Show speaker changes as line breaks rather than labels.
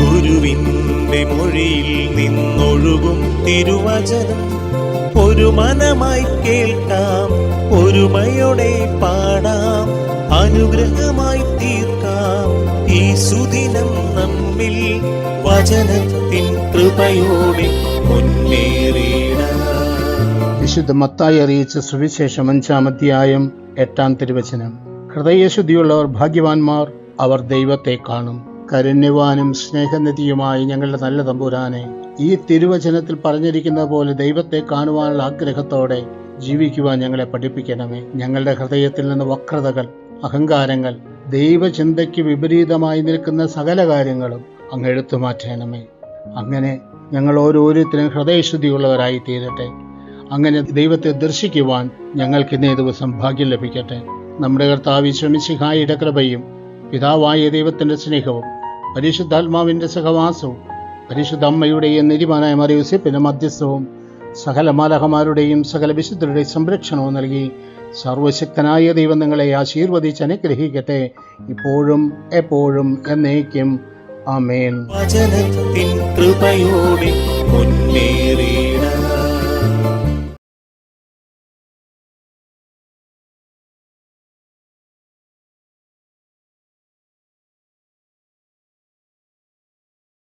ഗുരുവിന്റെ മൊഴിയിൽ നിന്നൊഴുകും തിരുവചനം. ഒരു മനമായി കേൾക്കാം ഒരുമയോടെ പാടാം അനുഗ്രഹമായി തീർക്കാം. ഈ സുദിനം നമ്മിൽ വചനത്തിൻ കൃപയോടെ മുന്നേറിയിടാം
വിശുദ്ധ മത്തായി അറിയിച്ച സുവിശേഷം അഞ്ചാം അധ്യായം എട്ടാം തിരുവചനം. ഹൃദയശുദ്ധിയുള്ളവർ ഭാഗ്യവാന്മാർ അവർ ദൈവത്തെ കാണും. കരുണ്യവാനും സ്നേഹനിധിയുമായി ഞങ്ങളുടെ നല്ല തമ്പുരാനെ ഈ തിരുവചനത്തിൽ പറഞ്ഞിരിക്കുന്ന പോലെ ദൈവത്തെ കാണുവാനുള്ള ആഗ്രഹത്തോടെ ജീവിക്കുവാൻ ഞങ്ങളെ പഠിപ്പിക്കണമേ. ഞങ്ങളുടെ ഹൃദയത്തിൽ നിന്ന് വക്രതകൾ അഹങ്കാരങ്ങൾ ദൈവചിന്തയ്ക്ക് വിപരീതമായി നിൽക്കുന്ന സകല കാര്യങ്ങളും അങ്ങ് എടുത്തു മാറ്റണമേ. അങ്ങനെ ഞങ്ങൾ ഓരോരുത്തരും ഹൃദയശുദ്ധിയുള്ളവരായി തീരട്ടെ അങ്ങനെ ദൈവത്തെ ദർശിക്കുവാൻ ഞങ്ങൾക്ക് ഇന്നേ ദിവസം ഭാഗ്യം ലഭിക്കട്ടെ. നമ്മുടെ കർത്താവ് ശ്രമിച്ചിഹായുടെ കൃപയും പിതാവായ ദൈവത്തിന്റെ സ്നേഹവും പരിശുദ്ധാത്മാവിന്റെ സഹവാസവും പരിശുദ്ധ അമ്മയുടെയും നിരിമാനായ മറിയൂസിപ്പിന്റെ മധ്യസ്ഥവും സകല മാലഹമാരുടെയും സകല വിശുദ്ധരുടെയും സംരക്ഷണവും നൽകി സർവശക്തനായ ദൈവം നിങ്ങളെ ആശീർവദിച്ച് അനുഗ്രഹിക്കട്ടെ. ഇപ്പോഴും എപ്പോഴും എന്നേക്കും. ആമേൻ.
കൃപയോടെ